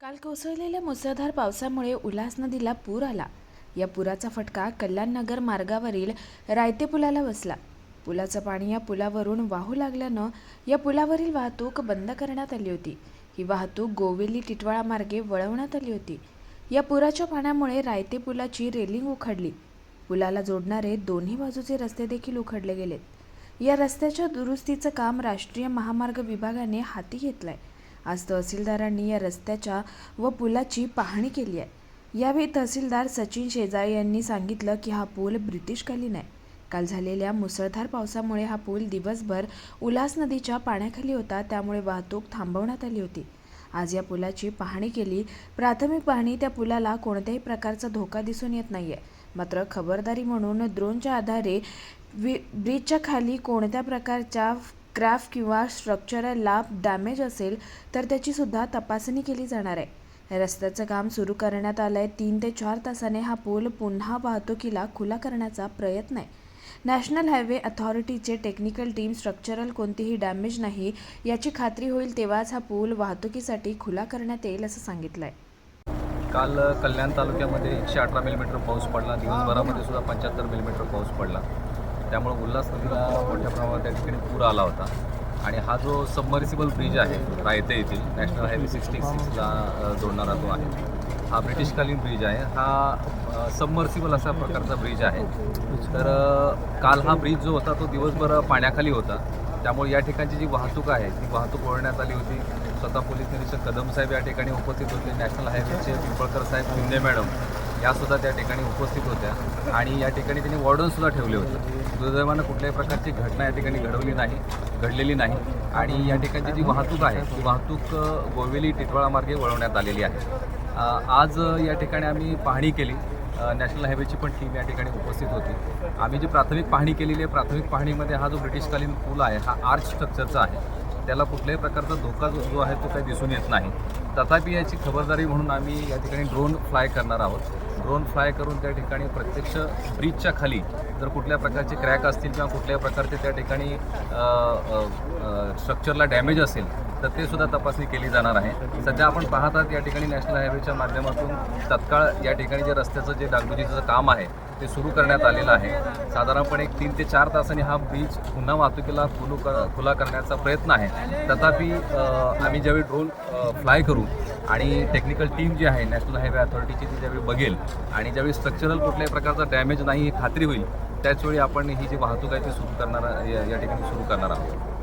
काल कोसळलेल्या मुसळधार पावसामुळे उल्हास नदीला पूर आला. या पुराचा फटका कल्याणनगर मार्गावरील रायते पुलाला बसला. पुलाचं पाणी या पुलावरून वाहू लागल्यानं या पुलावरील वाहतूक बंद करण्यात आली होती. ही वाहतूक गोवेली टिटवाळा मार्गे वळवण्यात आली होती. या पुराच्या पाण्यामुळे रायते पुलाची रेलिंग उखडली. पुलाला जोडणारे दोन्ही बाजूचे रस्ते देखील उखडले गेलेत. या रस्त्याच्या दुरुस्तीचं काम राष्ट्रीय महामार्ग विभागाने हाती घेतलंय. आज तहसीलदारांनी या रस्त्याच्या व पुलाची पाहणी केली आहे. यावेळी तहसीलदार सचिन शेजाळे यांनी सांगितलं की हा पूल ब्रिटिशकालीन आहे काल झालेल्या मुसळधार पावसामुळे हा पूल दिवसभर उल्हास नदीच्या पाण्याखाली होता त्यामुळे वाहतूक थांबवण्यात आली होती. आज या पुलाची पाहणी केली. प्राथमिक पाहणी त्या पुलाला कोणत्याही प्रकारचा धोका दिसून येत नाही आहे मात्र खबरदारी म्हणून ड्रोनच्या आधारे वि ब्रिजच्या खाली कोणत्या प्रकारच्या क्राफ्ट किंवा स्ट्रक्चरला डॅमेज असेल तर त्याची सुद्धा तपासणी केली जाणार आहे. रस्त्याचं काम सुरू करण्यात आलं आहे तीन ते चार तासाने हा पूल पुन्हा वाहतुकीला खुला करण्याचा प्रयत्न आहे. नॅशनल हायवे अथॉरिटीचे टेक्निकल टीम स्ट्रक्चरल कोणतीही डॅमेज नाही याची खात्री होईल तेव्हाच हा पूल वाहतुकीसाठी खुला करण्यात येईल असं सांगितलं आहे काल कल्याण तालुक्यामध्ये एकशे अठरा मिलीमीटर पाऊस पडला. दिवसभरामध्ये सुद्धा पंच्याहत्तर मिलीमीटर पाऊस पडला. त्यामुळे उल्हास नदीला मोठ्या प्रमाणात त्या ठिकाणी पूर आला होता. आणि हा जो सबमर्सिबल ब्रिज आहे रायते येथील नॅशनल हायवे सिक्स्टी सिक्सला जोडणारा तो आहे हा ब्रिटिशकालीन ब्रिज आहे. हा सबमर्सिबल असा प्रकारचा ब्रिज आहे. तर काल हा ब्रिज जो होता तो दिवसभर पाण्याखाली होता. त्यामुळे या ठिकाणची जी वाहतूक आहे ती वाहतूक वळवण्यात आली होती. स्वतः पोलीस निरीक्षक कदम साहेब या ठिकाणी उपस्थित होते. नॅशनल हायवेचे पिंपळकर साहेब शिंदे मॅडम यासुद्धा त्या ठिकाणी उपस्थित होत्या. आणि या ठिकाणी त्यांनी वॉर्डनसुद्धा ठेवले होते. दुर्दैवानं कुठल्याही प्रकारची घटना या ठिकाणी घडवली नाही घडलेली नाही. आणि या ठिकाणची जी वाहतूक आहे ती वाहतूक गोवेली टिटवाळा मार्गे वळवण्यात आलेली आहे. आज या ठिकाणी आम्ही पाहणी केली. नॅशनल हायवेची पण टीम या ठिकाणी उपस्थित होती. आम्ही जी प्राथमिक पाहणी केलेली आहे प्राथमिक पाहणीमध्ये हा जो ब्रिटिशकालीन पूल आहे हा आर्च स्ट्रक्चरचा आहे. त्याला कुठल्याही प्रकारचा धोका जो जो आहे तो काही दिसून येत नाही. तथापि याची खबरदारी म्हणून आम्ही या ठिकाणी ड्रोन फ्लाय करणार आहोत. ड्रोन फ्लाय करून त्या ठिकाणी प्रत्यक्ष ब्रिजच्या खाली जर कुठल्या प्रकारचे क्रॅक असतील किंवा कुठल्या प्रकारचे त्या ठिकाणी स्ट्रक्चरला डॅमेज असेल तर ते सुद्धा तपासणी केली जाणार आहे. सध्या आपण पाहतात या ठिकाणी नॅशनल हायवेच्या माध्यमातून तत्काळ या ठिकाणी जे रस्त्याचं जे डागडुजीचं काम आहे ते सुरू करण्यात आलेलं आहे. साधारणपणे एक तीन ते चार तासांनी हा ब्रिज पुन्हा वाहतुकीला खुलू कर खुला करण्याचा प्रयत्न आहे. तथापि आम्ही ज्यावेळी ड्रोन फ्लाय करू आणि टेक्निकल टीम जी आहे नॅशनल हायवे अथॉरिटीची ती ज्यावेळी बघेल आणि ज्यावेळी स्ट्रक्चरल कुठल्याही प्रकारचा डॅमेज नाही ही खात्री होईल त्याचवेळी आपण ही जी वाहतूक आहे ती सुरू करणार या या ठिकाणी सुरू करणार आहोत.